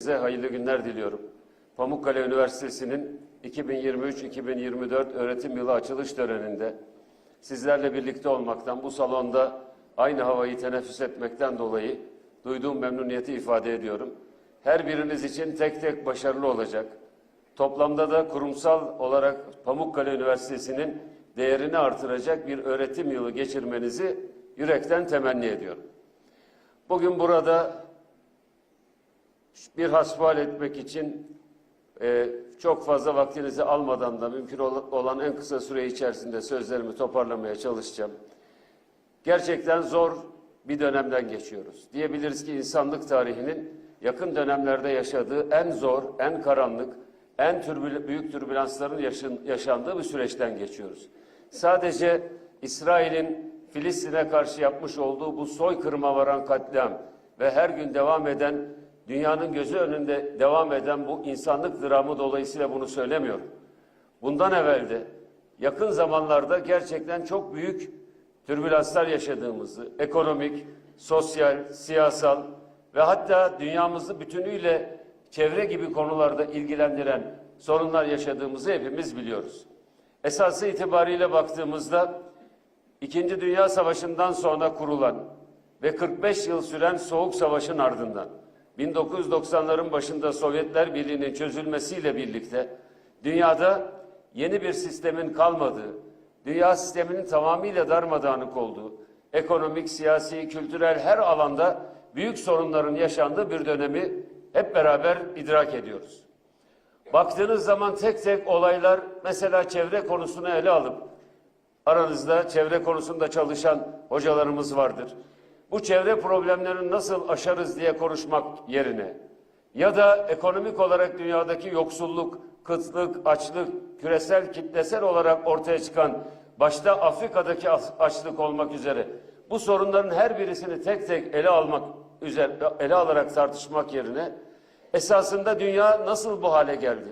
Size hayırlı günler diliyorum. Pamukkale Üniversitesi'nin 2023-2024 öğretim yılı açılış töreninde sizlerle birlikte olmaktan, bu salonda aynı havayı teneffüs etmekten dolayı duyduğum memnuniyeti ifade ediyorum. Her biriniz için tek tek başarılı olacak. Toplamda da kurumsal olarak Pamukkale Üniversitesi'nin değerini artıracak bir öğretim yılı geçirmenizi yürekten temenni ediyorum. Bugün burada bir hasbihal etmek için e, çok fazla vaktinizi almadan da mümkün ol- olan en kısa süre içerisinde sözlerimi toparlamaya çalışacağım. Gerçekten zor bir dönemden geçiyoruz. Diyebiliriz ki insanlık tarihinin yakın dönemlerde yaşadığı en zor, en karanlık, en türbül- büyük türbülansların yaşın- yaşandığı bir süreçten geçiyoruz. Sadece İsrail'in Filistin'e karşı yapmış olduğu bu soykırıma varan katliam ve her gün devam eden, dünyanın gözü önünde devam eden bu insanlık dramı dolayısıyla bunu söylemiyorum. Bundan evvel de yakın zamanlarda gerçekten çok büyük türbülanslar yaşadığımızı, ekonomik, sosyal, siyasal ve hatta dünyamızı bütünüyle çevre gibi konularda ilgilendiren sorunlar yaşadığımızı hepimiz biliyoruz. Esası itibariyle baktığımızda İkinci Dünya Savaşı'ndan sonra kurulan ve 45 yıl süren Soğuk Savaş'ın ardından 1990'ların başında Sovyetler Birliği'nin çözülmesiyle birlikte dünyada yeni bir sistemin kalmadığı, dünya sisteminin tamamıyla darmadağınık olduğu, ekonomik, siyasi, kültürel her alanda büyük sorunların yaşandığı bir dönemi hep beraber idrak ediyoruz. Baktığınız zaman tek tek olaylar mesela çevre konusunu ele alıp aranızda çevre konusunda çalışan hocalarımız vardır. Bu çevre problemlerini nasıl aşarız diye konuşmak yerine ya da ekonomik olarak dünyadaki yoksulluk, kıtlık, açlık, küresel kitlesel olarak ortaya çıkan başta Afrika'daki aç- açlık olmak üzere bu sorunların her birisini tek tek ele almak üzere ele alarak tartışmak yerine esasında dünya nasıl bu hale geldi?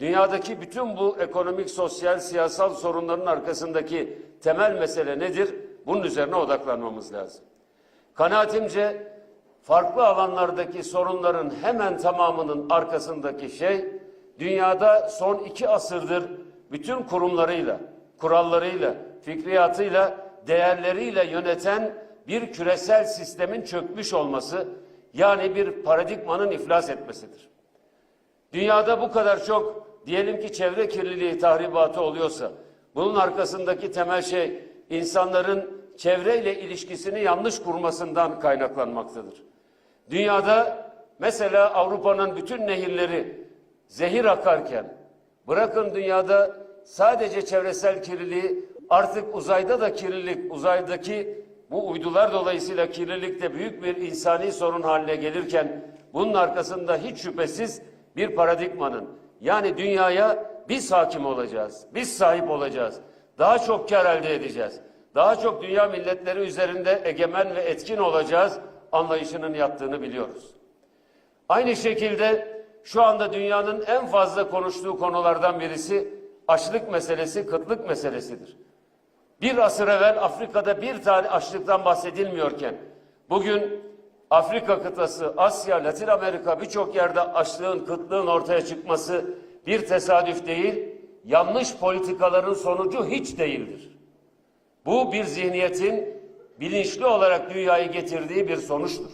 Dünyadaki bütün bu ekonomik, sosyal, siyasal sorunların arkasındaki temel mesele nedir? Bunun üzerine odaklanmamız lazım. Kanaatimce farklı alanlardaki sorunların hemen tamamının arkasındaki şey dünyada son iki asırdır bütün kurumlarıyla, kurallarıyla, fikriyatıyla, değerleriyle yöneten bir küresel sistemin çökmüş olması yani bir paradigmanın iflas etmesidir. Dünyada bu kadar çok diyelim ki çevre kirliliği tahribatı oluyorsa bunun arkasındaki temel şey insanların çevreyle ilişkisini yanlış kurmasından kaynaklanmaktadır. Dünyada mesela Avrupa'nın bütün nehirleri zehir akarken bırakın dünyada sadece çevresel kirliliği artık uzayda da kirlilik uzaydaki bu uydular dolayısıyla kirlilik de büyük bir insani sorun haline gelirken bunun arkasında hiç şüphesiz bir paradigmanın yani dünyaya biz hakim olacağız, biz sahip olacağız, daha çok kar elde edeceğiz, daha çok dünya milletleri üzerinde egemen ve etkin olacağız anlayışının yattığını biliyoruz. Aynı şekilde şu anda dünyanın en fazla konuştuğu konulardan birisi açlık meselesi, kıtlık meselesidir. Bir asır evvel Afrika'da bir tane açlıktan bahsedilmiyorken bugün Afrika kıtası, Asya, Latin Amerika birçok yerde açlığın, kıtlığın ortaya çıkması bir tesadüf değil, yanlış politikaların sonucu hiç değildir. Bu bir zihniyetin bilinçli olarak dünyayı getirdiği bir sonuçtur.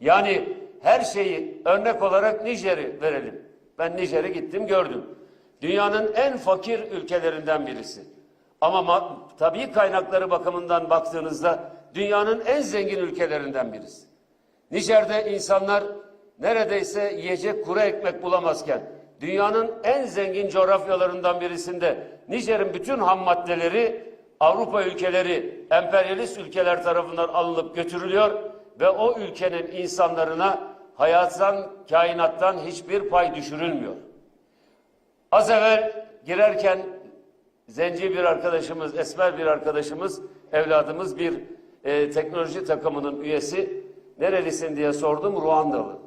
Yani her şeyi örnek olarak Nijer'i verelim. Ben Nijer'e gittim gördüm. Dünyanın en fakir ülkelerinden birisi. Ama ma- tabii kaynakları bakımından baktığınızda dünyanın en zengin ülkelerinden birisi. Nijer'de insanlar neredeyse yiyecek kuru ekmek bulamazken dünyanın en zengin coğrafyalarından birisinde Nijer'in bütün ham maddeleri Avrupa ülkeleri, emperyalist ülkeler tarafından alınıp götürülüyor ve o ülkenin insanlarına hayattan, kainattan hiçbir pay düşürülmüyor. Az evvel girerken zenci bir arkadaşımız, esmer bir arkadaşımız, evladımız bir e, teknoloji takımının üyesi. Nerelisin diye sordum, Ruandalı.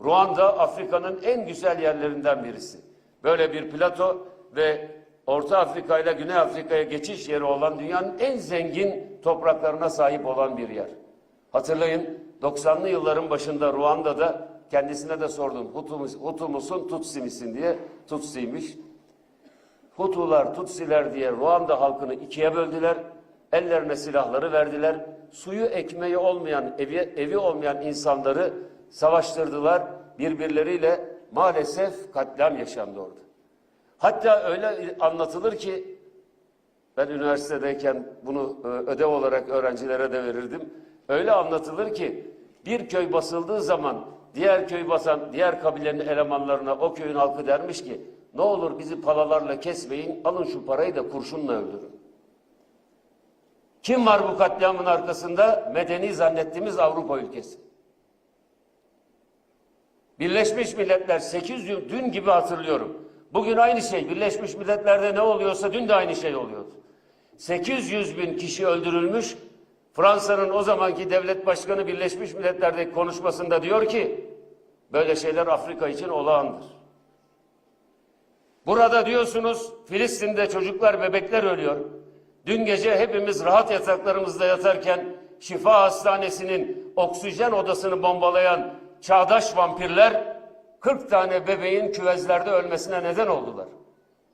Ruanda Afrika'nın en güzel yerlerinden birisi. Böyle bir plato ve Orta Afrika ile Güney Afrika'ya geçiş yeri olan dünyanın en zengin topraklarına sahip olan bir yer. Hatırlayın 90'lı yılların başında Ruanda'da kendisine de sordum. Hutu, Hutu musun, Tutsi misin diye. Tutsiymiş. Hutular, Tutsiler diye Ruanda halkını ikiye böldüler. Ellerine silahları verdiler. Suyu ekmeği olmayan, evi, evi olmayan insanları savaştırdılar. Birbirleriyle maalesef katliam yaşandı orada. Hatta öyle anlatılır ki ben üniversitedeyken bunu e, ödev olarak öğrencilere de verirdim. Öyle anlatılır ki bir köy basıldığı zaman diğer köy basan diğer kabilenin elemanlarına o köyün halkı dermiş ki ne olur bizi palalarla kesmeyin alın şu parayı da kurşunla öldürün. Kim var bu katliamın arkasında? Medeni zannettiğimiz Avrupa ülkesi. Birleşmiş Milletler 800 yıl dün gibi hatırlıyorum. Bugün aynı şey. Birleşmiş Milletler'de ne oluyorsa dün de aynı şey oluyordu. 800 bin kişi öldürülmüş. Fransa'nın o zamanki devlet başkanı Birleşmiş Milletler'deki konuşmasında diyor ki böyle şeyler Afrika için olağandır. Burada diyorsunuz Filistin'de çocuklar, bebekler ölüyor. Dün gece hepimiz rahat yataklarımızda yatarken Şifa Hastanesi'nin oksijen odasını bombalayan çağdaş vampirler 40 tane bebeğin küvezlerde ölmesine neden oldular.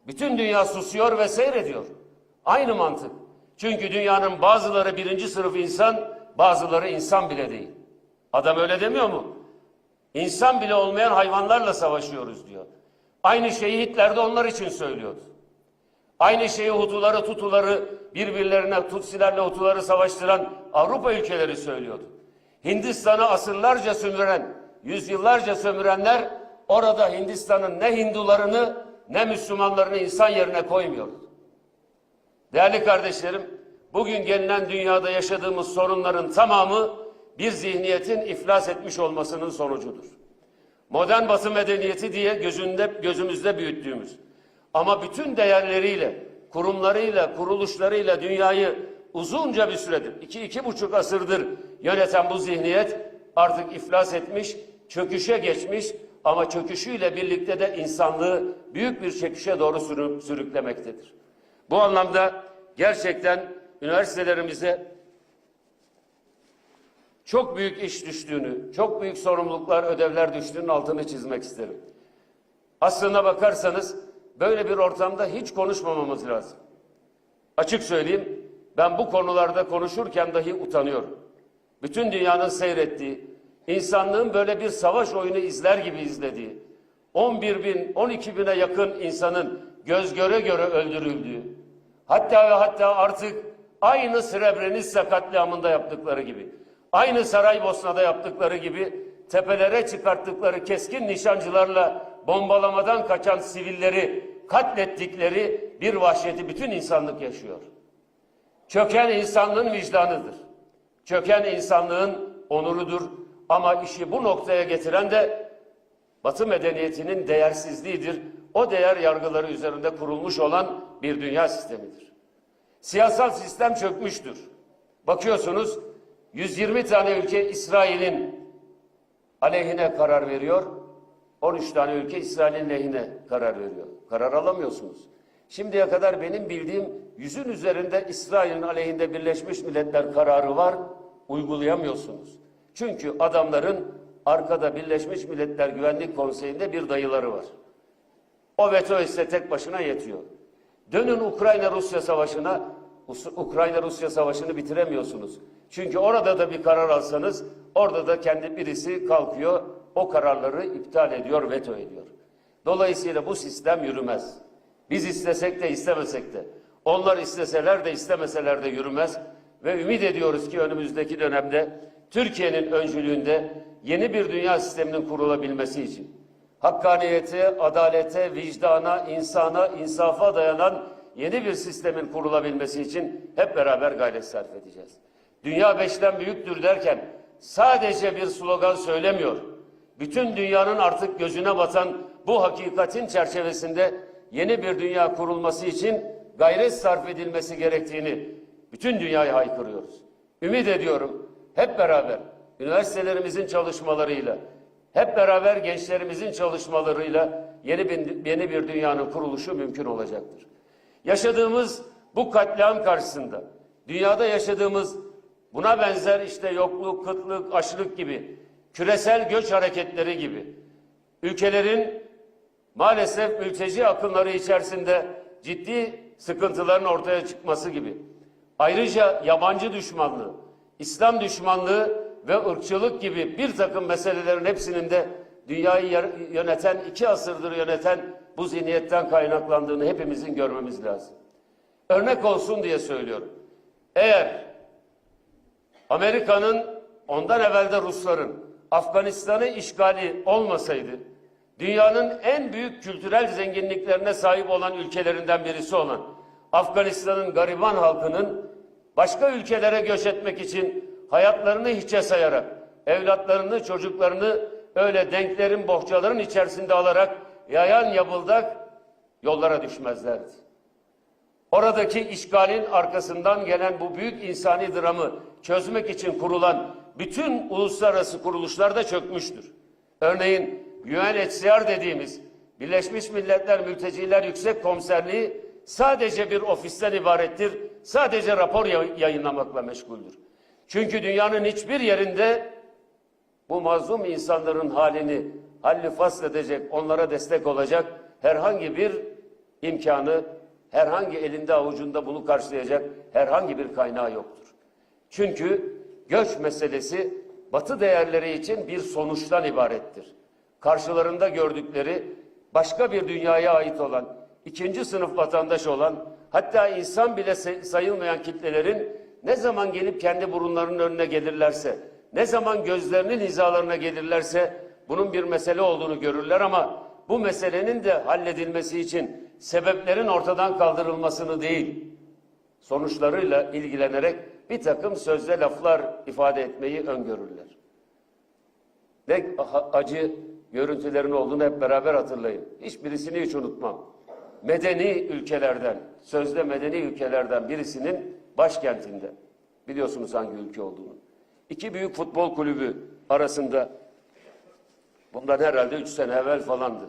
Bütün dünya susuyor ve seyrediyor. Aynı mantık. Çünkü dünyanın bazıları birinci sınıf insan, bazıları insan bile değil. Adam öyle demiyor mu? İnsan bile olmayan hayvanlarla savaşıyoruz diyor. Aynı şeyi Hitler de onlar için söylüyordu. Aynı şeyi Hutuları, Tutuları birbirlerine Tutsilerle Hutuları savaştıran Avrupa ülkeleri söylüyordu. Hindistan'ı asırlarca sömüren, yüzyıllarca sömürenler orada Hindistan'ın ne Hindularını ne Müslümanlarını insan yerine koymuyordu. Değerli kardeşlerim, bugün gelinen dünyada yaşadığımız sorunların tamamı bir zihniyetin iflas etmiş olmasının sonucudur. Modern batı medeniyeti diye gözünde, gözümüzde büyüttüğümüz ama bütün değerleriyle, kurumlarıyla, kuruluşlarıyla dünyayı uzunca bir süredir, iki, iki buçuk asırdır yöneten bu zihniyet artık iflas etmiş, çöküşe geçmiş ama çöküşüyle birlikte de insanlığı büyük bir çöküşe doğru sürü- sürüklemektedir. Bu anlamda gerçekten üniversitelerimize çok büyük iş düştüğünü, çok büyük sorumluluklar, ödevler düştüğünün altını çizmek isterim. Aslına bakarsanız böyle bir ortamda hiç konuşmamamız lazım. Açık söyleyeyim, ben bu konularda konuşurken dahi utanıyorum. Bütün dünyanın seyrettiği, insanlığın böyle bir savaş oyunu izler gibi izlediği, 11 bin, 12 bine yakın insanın göz göre göre öldürüldüğü, hatta ve hatta artık aynı Srebrenica katliamında yaptıkları gibi, aynı Saraybosna'da yaptıkları gibi tepelere çıkarttıkları keskin nişancılarla bombalamadan kaçan sivilleri katlettikleri bir vahşeti bütün insanlık yaşıyor. Çöken insanlığın vicdanıdır. Çöken insanlığın onurudur. Ama işi bu noktaya getiren de Batı medeniyetinin değersizliğidir. O değer yargıları üzerinde kurulmuş olan bir dünya sistemidir. Siyasal sistem çökmüştür. Bakıyorsunuz 120 tane ülke İsrail'in aleyhine karar veriyor. 13 tane ülke İsrail'in lehine karar veriyor. Karar alamıyorsunuz. Şimdiye kadar benim bildiğim yüzün üzerinde İsrail'in aleyhinde Birleşmiş Milletler kararı var, uygulayamıyorsunuz. Çünkü adamların arkada Birleşmiş Milletler Güvenlik Konseyi'nde bir dayıları var. O veto ise tek başına yetiyor. Dönün Ukrayna-Rusya savaşına, Us- Ukrayna-Rusya savaşını bitiremiyorsunuz. Çünkü orada da bir karar alsanız, orada da kendi birisi kalkıyor, o kararları iptal ediyor, veto ediyor. Dolayısıyla bu sistem yürümez. Biz istesek de istemesek de, onlar isteseler de istemeseler de yürümez. Ve ümit ediyoruz ki önümüzdeki dönemde Türkiye'nin öncülüğünde yeni bir dünya sisteminin kurulabilmesi için hakkaniyete, adalete, vicdana, insana, insafa dayanan yeni bir sistemin kurulabilmesi için hep beraber gayret sarf edeceğiz. Dünya beşten büyüktür derken sadece bir slogan söylemiyor. Bütün dünyanın artık gözüne batan bu hakikatin çerçevesinde yeni bir dünya kurulması için gayret sarf edilmesi gerektiğini bütün dünyaya haykırıyoruz. Ümit ediyorum hep beraber üniversitelerimizin çalışmalarıyla, hep beraber gençlerimizin çalışmalarıyla yeni bir, yeni bir dünyanın kuruluşu mümkün olacaktır. Yaşadığımız bu katliam karşısında, dünyada yaşadığımız buna benzer işte yokluk, kıtlık, açlık gibi küresel göç hareketleri gibi ülkelerin maalesef mülteci akınları içerisinde ciddi sıkıntıların ortaya çıkması gibi. Ayrıca yabancı düşmanlığı, İslam düşmanlığı ve ırkçılık gibi bir takım meselelerin hepsinin de dünyayı yöneten, iki asırdır yöneten bu zihniyetten kaynaklandığını hepimizin görmemiz lazım. Örnek olsun diye söylüyorum. Eğer Amerika'nın ondan evvel de Rusların Afganistan'ı işgali olmasaydı dünyanın en büyük kültürel zenginliklerine sahip olan ülkelerinden birisi olan Afganistan'ın gariban halkının başka ülkelere göç etmek için hayatlarını hiçe sayarak evlatlarını, çocuklarını öyle denklerin, bohçaların içerisinde alarak yayan yabıldak yollara düşmezlerdi. Oradaki işgalin arkasından gelen bu büyük insani dramı çözmek için kurulan bütün uluslararası kuruluşlar da çökmüştür. Örneğin UNHCR dediğimiz Birleşmiş Milletler Mülteciler Yüksek Komiserliği sadece bir ofisten ibarettir. Sadece rapor yay- yayınlamakla meşguldür. Çünkü dünyanın hiçbir yerinde bu mazlum insanların halini halli fasledecek, onlara destek olacak herhangi bir imkanı, herhangi elinde avucunda bunu karşılayacak herhangi bir kaynağı yoktur. Çünkü göç meselesi batı değerleri için bir sonuçtan ibarettir. Karşılarında gördükleri başka bir dünyaya ait olan, ikinci sınıf vatandaş olan, hatta insan bile say- sayılmayan kitlelerin ne zaman gelip kendi burunlarının önüne gelirlerse, ne zaman gözlerinin hizalarına gelirlerse bunun bir mesele olduğunu görürler ama bu meselenin de halledilmesi için sebeplerin ortadan kaldırılmasını değil, sonuçlarıyla ilgilenerek bir takım sözde laflar ifade etmeyi öngörürler. Ne acı görüntülerin olduğunu hep beraber hatırlayın. Hiçbirisini hiç unutmam. Medeni ülkelerden, sözde medeni ülkelerden birisinin başkentinde, biliyorsunuz hangi ülke olduğunu. İki büyük futbol kulübü arasında, bundan herhalde üç sene evvel falandı.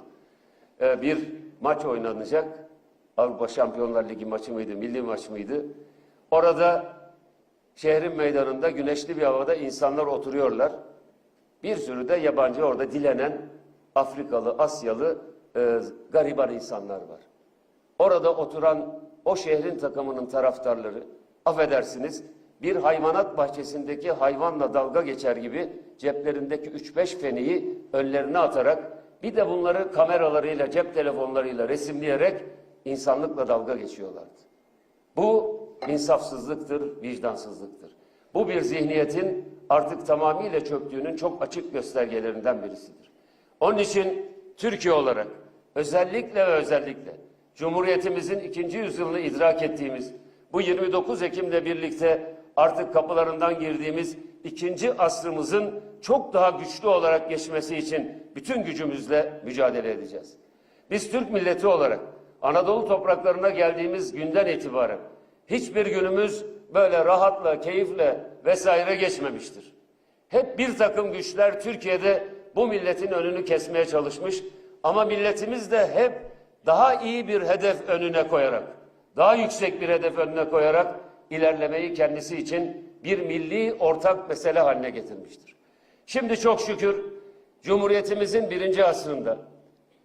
Ee, bir maç oynanacak. Avrupa Şampiyonlar Ligi maçı mıydı, milli maç mıydı? Orada şehrin meydanında güneşli bir havada insanlar oturuyorlar. Bir sürü de yabancı orada dilenen Afrikalı, Asyalı e, gariban insanlar var. Orada oturan o şehrin takımının taraftarları, affedersiniz, bir hayvanat bahçesindeki hayvanla dalga geçer gibi ceplerindeki 3-5 feniyi önlerine atarak bir de bunları kameralarıyla, cep telefonlarıyla resimleyerek insanlıkla dalga geçiyorlardı. Bu insafsızlıktır, vicdansızlıktır. Bu bir zihniyetin artık tamamıyla çöktüğünün çok açık göstergelerinden birisidir. Onun için Türkiye olarak özellikle ve özellikle Cumhuriyetimizin ikinci yüzyılını idrak ettiğimiz bu 29 Ekim'le birlikte artık kapılarından girdiğimiz ikinci asrımızın çok daha güçlü olarak geçmesi için bütün gücümüzle mücadele edeceğiz. Biz Türk milleti olarak Anadolu topraklarına geldiğimiz günden itibaren hiçbir günümüz böyle rahatla, keyifle vesaire geçmemiştir. Hep bir takım güçler Türkiye'de bu milletin önünü kesmeye çalışmış ama milletimiz de hep daha iyi bir hedef önüne koyarak, daha yüksek bir hedef önüne koyarak ilerlemeyi kendisi için bir milli ortak mesele haline getirmiştir. Şimdi çok şükür Cumhuriyetimizin birinci asrında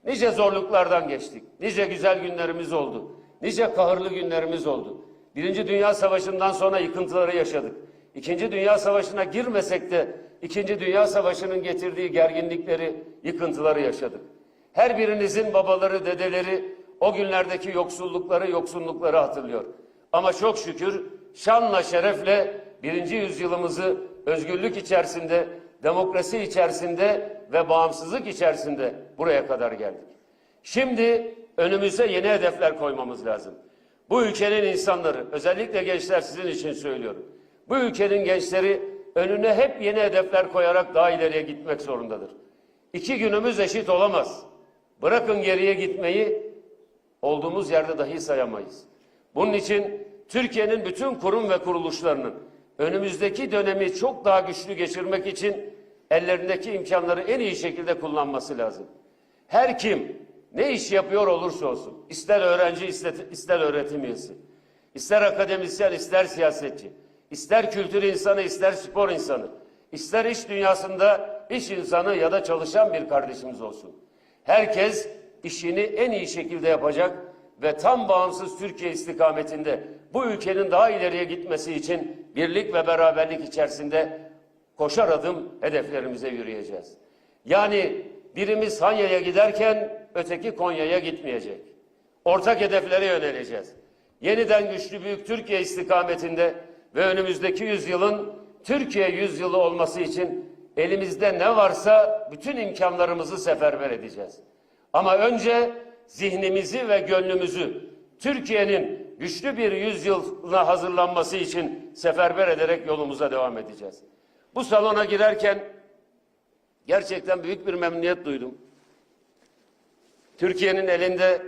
Nice zorluklardan geçtik. Nice güzel günlerimiz oldu. Nice kahırlı günlerimiz oldu. Birinci Dünya Savaşı'ndan sonra yıkıntıları yaşadık. İkinci Dünya Savaşı'na girmesek de İkinci Dünya Savaşı'nın getirdiği gerginlikleri, yıkıntıları yaşadık. Her birinizin babaları, dedeleri o günlerdeki yoksullukları, yoksunlukları hatırlıyor. Ama çok şükür şanla şerefle birinci yüzyılımızı özgürlük içerisinde, demokrasi içerisinde ve bağımsızlık içerisinde buraya kadar geldik. Şimdi önümüze yeni hedefler koymamız lazım. Bu ülkenin insanları, özellikle gençler sizin için söylüyorum. Bu ülkenin gençleri önüne hep yeni hedefler koyarak daha ileriye gitmek zorundadır. İki günümüz eşit olamaz. Bırakın geriye gitmeyi, olduğumuz yerde dahi sayamayız. Bunun için Türkiye'nin bütün kurum ve kuruluşlarının önümüzdeki dönemi çok daha güçlü geçirmek için ellerindeki imkanları en iyi şekilde kullanması lazım. Her kim ne iş yapıyor olursa olsun, ister öğrenci, ister, öğretim üyesi, ister akademisyen, ister siyasetçi, ister kültür insanı, ister spor insanı, ister iş dünyasında iş insanı ya da çalışan bir kardeşimiz olsun. Herkes işini en iyi şekilde yapacak ve tam bağımsız Türkiye istikametinde bu ülkenin daha ileriye gitmesi için birlik ve beraberlik içerisinde koşar adım hedeflerimize yürüyeceğiz. Yani birimiz Hanya'ya giderken öteki Konya'ya gitmeyecek. Ortak hedeflere yöneleceğiz. Yeniden güçlü büyük Türkiye istikametinde ve önümüzdeki yüzyılın Türkiye yüzyılı olması için elimizde ne varsa bütün imkanlarımızı seferber edeceğiz. Ama önce zihnimizi ve gönlümüzü Türkiye'nin güçlü bir yüzyılına hazırlanması için seferber ederek yolumuza devam edeceğiz. Bu salona girerken gerçekten büyük bir memnuniyet duydum. Türkiye'nin elinde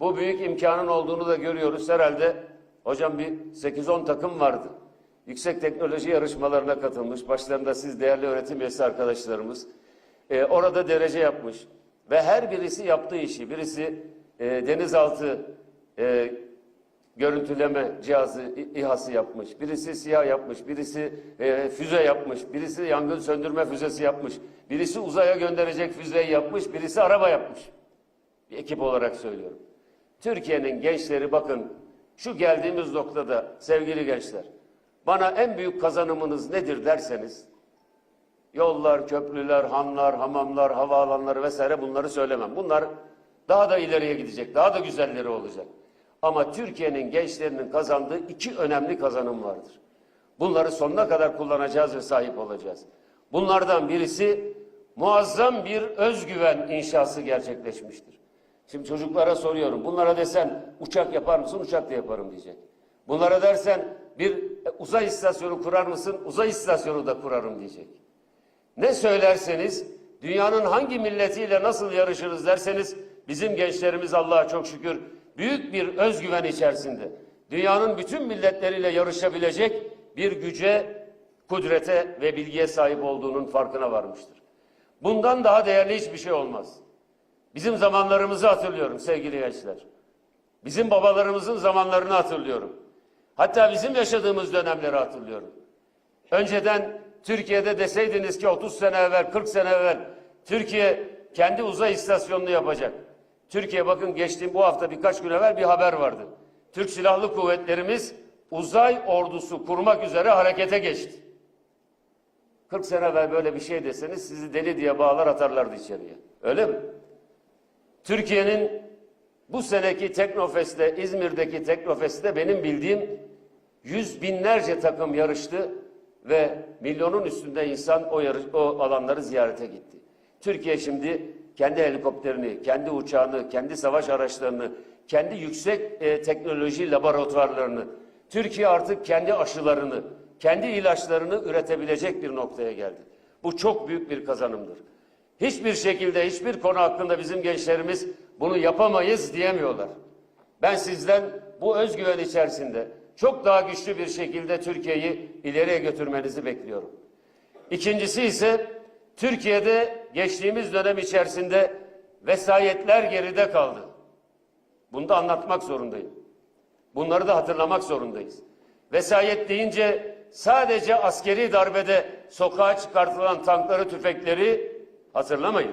bu büyük imkanın olduğunu da görüyoruz. Herhalde hocam bir 8-10 takım vardı. Yüksek teknoloji yarışmalarına katılmış. Başlarında siz değerli öğretim üyesi arkadaşlarımız. Ee, orada derece yapmış. Ve her birisi yaptığı işi. Birisi e, denizaltı e, görüntüleme cihazı İHA'sı yapmış. Birisi siyah yapmış, birisi e, füze yapmış, birisi yangın söndürme füzesi yapmış, birisi uzaya gönderecek füzeyi yapmış, birisi araba yapmış. Bir ekip olarak söylüyorum. Türkiye'nin gençleri bakın şu geldiğimiz noktada sevgili gençler bana en büyük kazanımınız nedir derseniz yollar, köprüler, hanlar, hamamlar, havaalanları vesaire bunları söylemem. Bunlar daha da ileriye gidecek, daha da güzelleri olacak. Ama Türkiye'nin gençlerinin kazandığı iki önemli kazanım vardır. Bunları sonuna kadar kullanacağız ve sahip olacağız. Bunlardan birisi muazzam bir özgüven inşası gerçekleşmiştir. Şimdi çocuklara soruyorum. Bunlara desen uçak yapar mısın? Uçak da yaparım diyecek. Bunlara dersen bir e, uzay istasyonu kurar mısın? Uzay istasyonu da kurarım diyecek. Ne söylerseniz, dünyanın hangi milletiyle nasıl yarışırız derseniz, bizim gençlerimiz Allah'a çok şükür büyük bir özgüven içerisinde. Dünyanın bütün milletleriyle yarışabilecek bir güce, kudrete ve bilgiye sahip olduğunun farkına varmıştır. Bundan daha değerli hiçbir şey olmaz. Bizim zamanlarımızı hatırlıyorum sevgili gençler. Bizim babalarımızın zamanlarını hatırlıyorum. Hatta bizim yaşadığımız dönemleri hatırlıyorum. Önceden Türkiye'de deseydiniz ki 30 sene evvel, 40 sene evvel Türkiye kendi uzay istasyonunu yapacak. Türkiye bakın geçtiğim bu hafta birkaç gün evvel bir haber vardı. Türk Silahlı Kuvvetlerimiz uzay ordusu kurmak üzere harekete geçti. 40 sene evvel böyle bir şey deseniz sizi deli diye bağlar atarlardı içeriye. Öyle mi? Türkiye'nin bu seneki Teknofest'te, İzmir'deki Teknofest'te benim bildiğim yüz binlerce takım yarıştı ve milyonun üstünde insan o, yarış, o alanları ziyarete gitti. Türkiye şimdi kendi helikopterini, kendi uçağını, kendi savaş araçlarını, kendi yüksek e, teknoloji laboratuvarlarını, Türkiye artık kendi aşılarını, kendi ilaçlarını üretebilecek bir noktaya geldi. Bu çok büyük bir kazanımdır. Hiçbir şekilde hiçbir konu hakkında bizim gençlerimiz bunu yapamayız diyemiyorlar. Ben sizden bu özgüven içerisinde çok daha güçlü bir şekilde Türkiye'yi ileriye götürmenizi bekliyorum. İkincisi ise Türkiye'de geçtiğimiz dönem içerisinde vesayetler geride kaldı. Bunu da anlatmak zorundayım. Bunları da hatırlamak zorundayız. Vesayet deyince sadece askeri darbede sokağa çıkartılan tankları, tüfekleri hatırlamayın.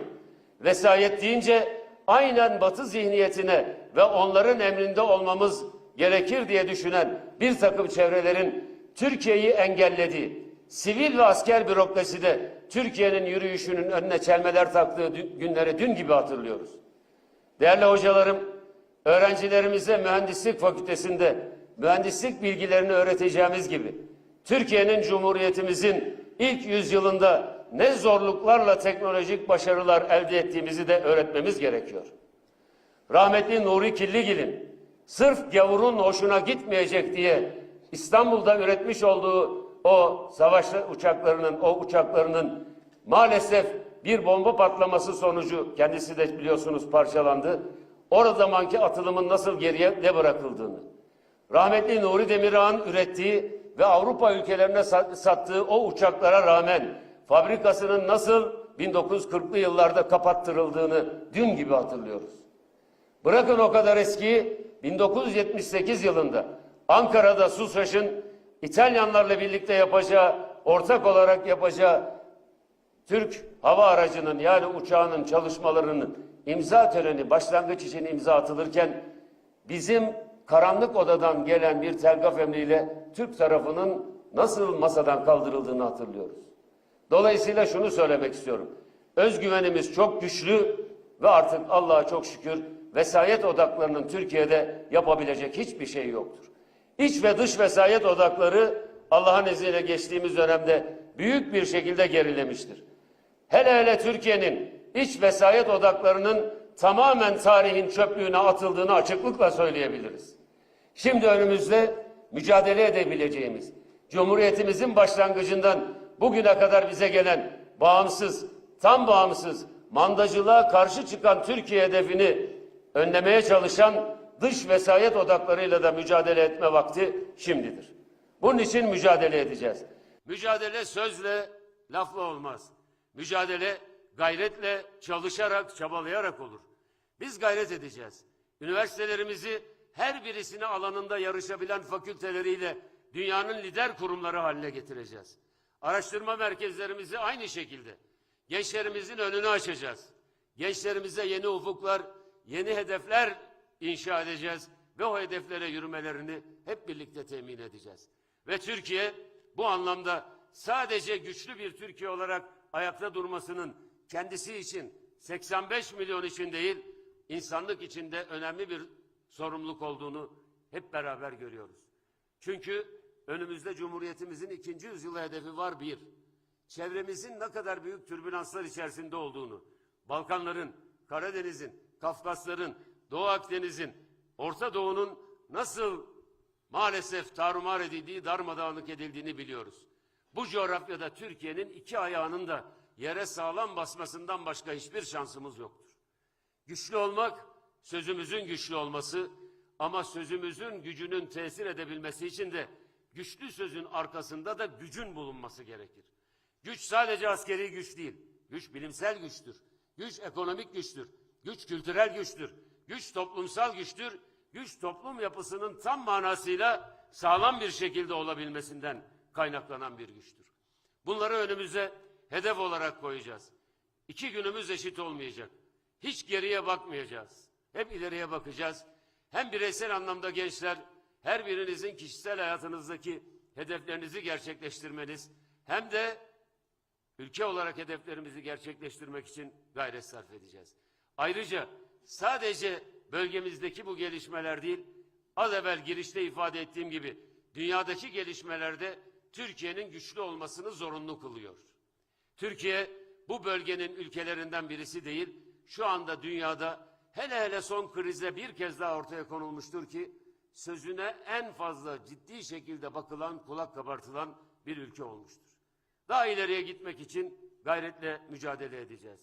Vesayet deyince aynen batı zihniyetine ve onların emrinde olmamız gerekir diye düşünen bir takım çevrelerin Türkiye'yi engellediği, sivil ve asker bürokraside Türkiye'nin yürüyüşünün önüne çelmeler taktığı günleri dün gibi hatırlıyoruz. Değerli hocalarım, öğrencilerimize mühendislik fakültesinde mühendislik bilgilerini öğreteceğimiz gibi Türkiye'nin Cumhuriyetimizin ilk yüzyılında ne zorluklarla teknolojik başarılar elde ettiğimizi de öğretmemiz gerekiyor. Rahmetli Nuri Killigil'in sırf gavurun hoşuna gitmeyecek diye İstanbul'da üretmiş olduğu o savaş uçaklarının, o uçaklarının maalesef bir bomba patlaması sonucu kendisi de biliyorsunuz parçalandı. Orada zamanki atılımın nasıl geriye ne bırakıldığını. Rahmetli Nuri Demirağ'ın ürettiği ve Avrupa ülkelerine sat- sattığı o uçaklara rağmen fabrikasının nasıl 1940'lı yıllarda kapattırıldığını dün gibi hatırlıyoruz. Bırakın o kadar eskiyi 1978 yılında Ankara'da SUSAŞ'ın İtalyanlarla birlikte yapacağı, ortak olarak yapacağı Türk hava aracının yani uçağının çalışmalarının imza töreni başlangıç için imza atılırken bizim karanlık odadan gelen bir telgraf emriyle Türk tarafının nasıl masadan kaldırıldığını hatırlıyoruz. Dolayısıyla şunu söylemek istiyorum. Özgüvenimiz çok güçlü ve artık Allah'a çok şükür vesayet odaklarının Türkiye'de yapabilecek hiçbir şey yoktur. İç ve dış vesayet odakları Allah'ın izniyle geçtiğimiz dönemde büyük bir şekilde gerilemiştir. Hele hele Türkiye'nin iç vesayet odaklarının tamamen tarihin çöplüğüne atıldığını açıklıkla söyleyebiliriz. Şimdi önümüzde mücadele edebileceğimiz, Cumhuriyetimizin başlangıcından bugüne kadar bize gelen bağımsız, tam bağımsız, mandacılığa karşı çıkan Türkiye hedefini önlemeye çalışan dış vesayet odaklarıyla da mücadele etme vakti şimdidir. Bunun için mücadele edeceğiz. Mücadele sözle, lafla olmaz. Mücadele gayretle, çalışarak, çabalayarak olur. Biz gayret edeceğiz. Üniversitelerimizi her birisine alanında yarışabilen fakülteleriyle dünyanın lider kurumları haline getireceğiz. Araştırma merkezlerimizi aynı şekilde gençlerimizin önünü açacağız. Gençlerimize yeni ufuklar, yeni hedefler inşa edeceğiz ve o hedeflere yürümelerini hep birlikte temin edeceğiz. Ve Türkiye bu anlamda sadece güçlü bir Türkiye olarak ayakta durmasının kendisi için 85 milyon için değil, insanlık için de önemli bir sorumluluk olduğunu hep beraber görüyoruz. Çünkü önümüzde Cumhuriyetimizin ikinci yüzyılı hedefi var bir. Çevremizin ne kadar büyük türbülanslar içerisinde olduğunu, Balkanların, Karadeniz'in, Kafkasların, Doğu Akdeniz'in, Orta Doğu'nun nasıl maalesef tarumar edildiği, darmadağınık edildiğini biliyoruz. Bu coğrafyada Türkiye'nin iki ayağının da yere sağlam basmasından başka hiçbir şansımız yoktur. Güçlü olmak, sözümüzün güçlü olması ama sözümüzün gücünün tesir edebilmesi için de güçlü sözün arkasında da gücün bulunması gerekir. Güç sadece askeri güç değil. Güç bilimsel güçtür. Güç ekonomik güçtür. Güç kültürel güçtür. Güç toplumsal güçtür. Güç toplum yapısının tam manasıyla sağlam bir şekilde olabilmesinden kaynaklanan bir güçtür. Bunları önümüze hedef olarak koyacağız. İki günümüz eşit olmayacak. Hiç geriye bakmayacağız. Hep ileriye bakacağız. Hem bireysel anlamda gençler, her birinizin kişisel hayatınızdaki hedeflerinizi gerçekleştirmeniz, hem de ülke olarak hedeflerimizi gerçekleştirmek için gayret sarf edeceğiz. Ayrıca sadece bölgemizdeki bu gelişmeler değil, az evvel girişte ifade ettiğim gibi dünyadaki gelişmelerde Türkiye'nin güçlü olmasını zorunlu kılıyor. Türkiye bu bölgenin ülkelerinden birisi değil, şu anda dünyada hele hele son krizde bir kez daha ortaya konulmuştur ki sözüne en fazla ciddi şekilde bakılan, kulak kabartılan bir ülke olmuştur. Daha ileriye gitmek için gayretle mücadele edeceğiz.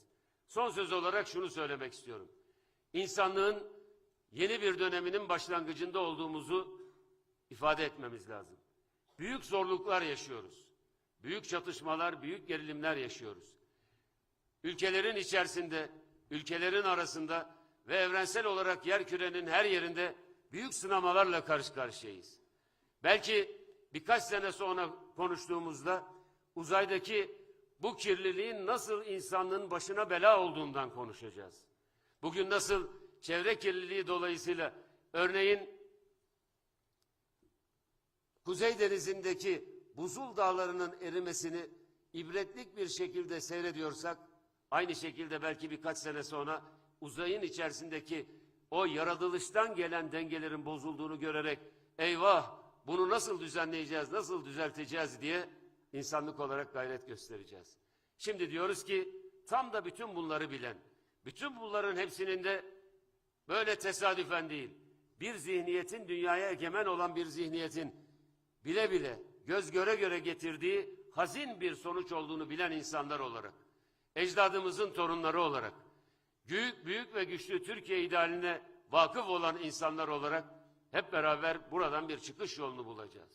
Son söz olarak şunu söylemek istiyorum. İnsanlığın yeni bir döneminin başlangıcında olduğumuzu ifade etmemiz lazım. Büyük zorluklar yaşıyoruz. Büyük çatışmalar, büyük gerilimler yaşıyoruz. Ülkelerin içerisinde, ülkelerin arasında ve evrensel olarak yer kürenin her yerinde büyük sınamalarla karşı karşıyayız. Belki birkaç sene sonra konuştuğumuzda uzaydaki bu kirliliğin nasıl insanlığın başına bela olduğundan konuşacağız. Bugün nasıl çevre kirliliği dolayısıyla örneğin Kuzey Denizi'ndeki buzul dağlarının erimesini ibretlik bir şekilde seyrediyorsak, aynı şekilde belki birkaç sene sonra uzayın içerisindeki o yaratılıştan gelen dengelerin bozulduğunu görerek eyvah bunu nasıl düzenleyeceğiz, nasıl düzelteceğiz diye insanlık olarak gayret göstereceğiz. Şimdi diyoruz ki tam da bütün bunları bilen, bütün bunların hepsinin de böyle tesadüfen değil, bir zihniyetin dünyaya egemen olan bir zihniyetin bile bile göz göre göre getirdiği hazin bir sonuç olduğunu bilen insanlar olarak, ecdadımızın torunları olarak, büyük büyük ve güçlü Türkiye idealine vakıf olan insanlar olarak hep beraber buradan bir çıkış yolunu bulacağız.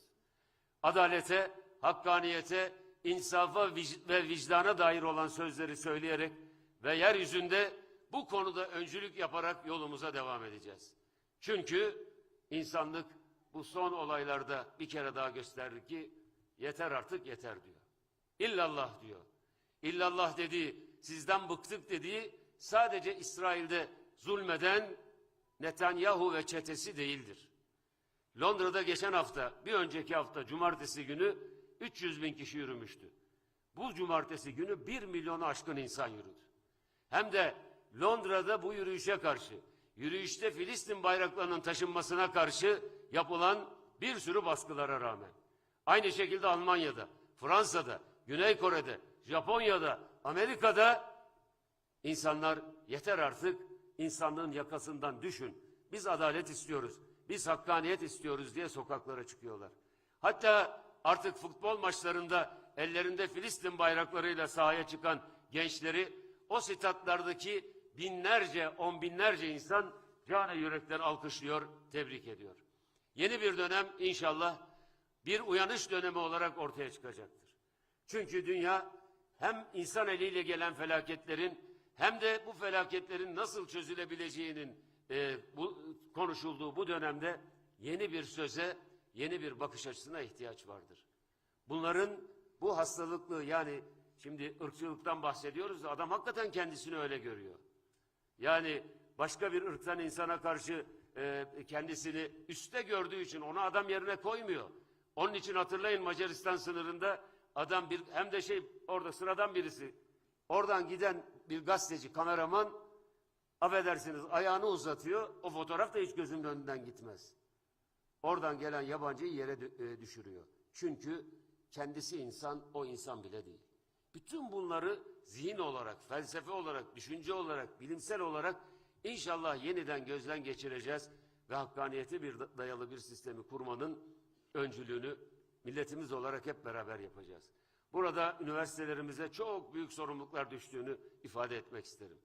Adalete, hakkaniyete, insafa ve vicdana dair olan sözleri söyleyerek ve yeryüzünde bu konuda öncülük yaparak yolumuza devam edeceğiz. Çünkü insanlık bu son olaylarda bir kere daha gösterdi ki yeter artık yeter diyor. İllallah diyor. illallah dediği, sizden bıktık dediği sadece İsrail'de zulmeden Netanyahu ve çetesi değildir. Londra'da geçen hafta, bir önceki hafta cumartesi günü 300 bin kişi yürümüştü. Bu cumartesi günü 1 milyonu aşkın insan yürüdü. Hem de Londra'da bu yürüyüşe karşı, yürüyüşte Filistin bayraklarının taşınmasına karşı yapılan bir sürü baskılara rağmen. Aynı şekilde Almanya'da, Fransa'da, Güney Kore'de, Japonya'da, Amerika'da insanlar yeter artık insanlığın yakasından düşün. Biz adalet istiyoruz, biz hakkaniyet istiyoruz diye sokaklara çıkıyorlar. Hatta artık futbol maçlarında ellerinde Filistin bayraklarıyla sahaya çıkan gençleri o statlardaki binlerce, on binlerce insan canı yürekten alkışlıyor, tebrik ediyor. Yeni bir dönem inşallah bir uyanış dönemi olarak ortaya çıkacaktır. Çünkü dünya hem insan eliyle gelen felaketlerin hem de bu felaketlerin nasıl çözülebileceğinin e, bu, konuşulduğu bu dönemde yeni bir söze, yeni bir bakış açısına ihtiyaç vardır. Bunların bu hastalıklı yani şimdi ırkçılıktan bahsediyoruz da adam hakikaten kendisini öyle görüyor. Yani başka bir ırktan insana karşı e, kendisini üste gördüğü için onu adam yerine koymuyor. Onun için hatırlayın Macaristan sınırında adam bir hem de şey orada sıradan birisi oradan giden bir gazeteci kameraman affedersiniz ayağını uzatıyor o fotoğraf da hiç gözümün önünden gitmez. Oradan gelen yabancıyı yere e, düşürüyor. Çünkü kendisi insan o insan bile değil. Bütün bunları zihin olarak, felsefe olarak, düşünce olarak, bilimsel olarak inşallah yeniden gözden geçireceğiz ve hakkaniyeti bir dayalı bir sistemi kurmanın öncülüğünü milletimiz olarak hep beraber yapacağız. Burada üniversitelerimize çok büyük sorumluluklar düştüğünü ifade etmek isterim.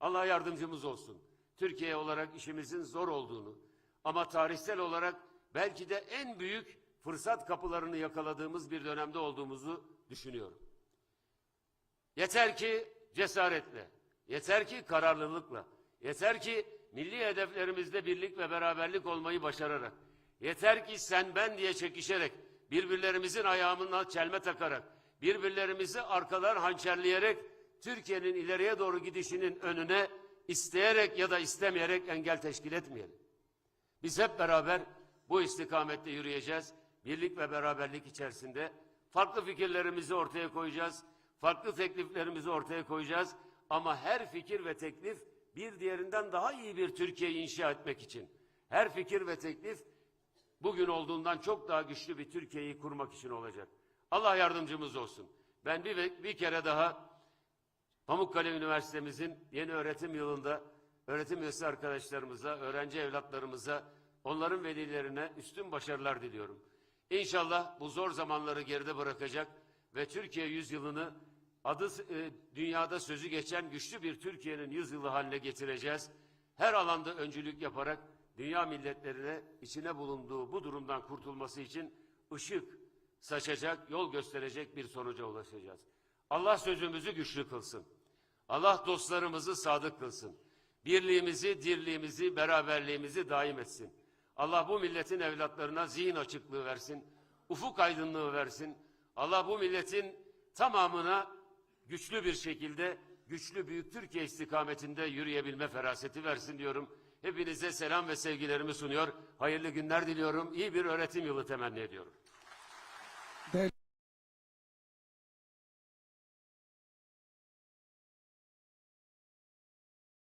Allah yardımcımız olsun. Türkiye olarak işimizin zor olduğunu ama tarihsel olarak belki de en büyük fırsat kapılarını yakaladığımız bir dönemde olduğumuzu düşünüyorum. Yeter ki cesaretle, yeter ki kararlılıkla, yeter ki milli hedeflerimizde birlik ve beraberlik olmayı başararak, yeter ki sen ben diye çekişerek, birbirlerimizin ayağına çelme takarak, birbirlerimizi arkadan hançerleyerek, Türkiye'nin ileriye doğru gidişinin önüne isteyerek ya da istemeyerek engel teşkil etmeyelim. Biz hep beraber bu istikamette yürüyeceğiz. Birlik ve beraberlik içerisinde farklı fikirlerimizi ortaya koyacağız. Farklı tekliflerimizi ortaya koyacağız. Ama her fikir ve teklif bir diğerinden daha iyi bir Türkiye inşa etmek için. Her fikir ve teklif bugün olduğundan çok daha güçlü bir Türkiye'yi kurmak için olacak. Allah yardımcımız olsun. Ben bir, bir kere daha Pamukkale Üniversitemizin yeni öğretim yılında öğretim üyesi arkadaşlarımıza, öğrenci evlatlarımıza, onların velilerine üstün başarılar diliyorum. İnşallah bu zor zamanları geride bırakacak ve Türkiye yüzyılını adı e, dünyada sözü geçen güçlü bir Türkiye'nin yüzyılı haline getireceğiz. Her alanda öncülük yaparak dünya milletlerine içine bulunduğu bu durumdan kurtulması için ışık saçacak, yol gösterecek bir sonuca ulaşacağız. Allah sözümüzü güçlü kılsın. Allah dostlarımızı sadık kılsın. Birliğimizi, dirliğimizi, beraberliğimizi daim etsin. Allah bu milletin evlatlarına zihin açıklığı versin. Ufuk aydınlığı versin. Allah bu milletin tamamına güçlü bir şekilde güçlü büyük Türkiye istikametinde yürüyebilme feraseti versin diyorum. Hepinize selam ve sevgilerimi sunuyor. Hayırlı günler diliyorum. İyi bir öğretim yılı temenni ediyorum.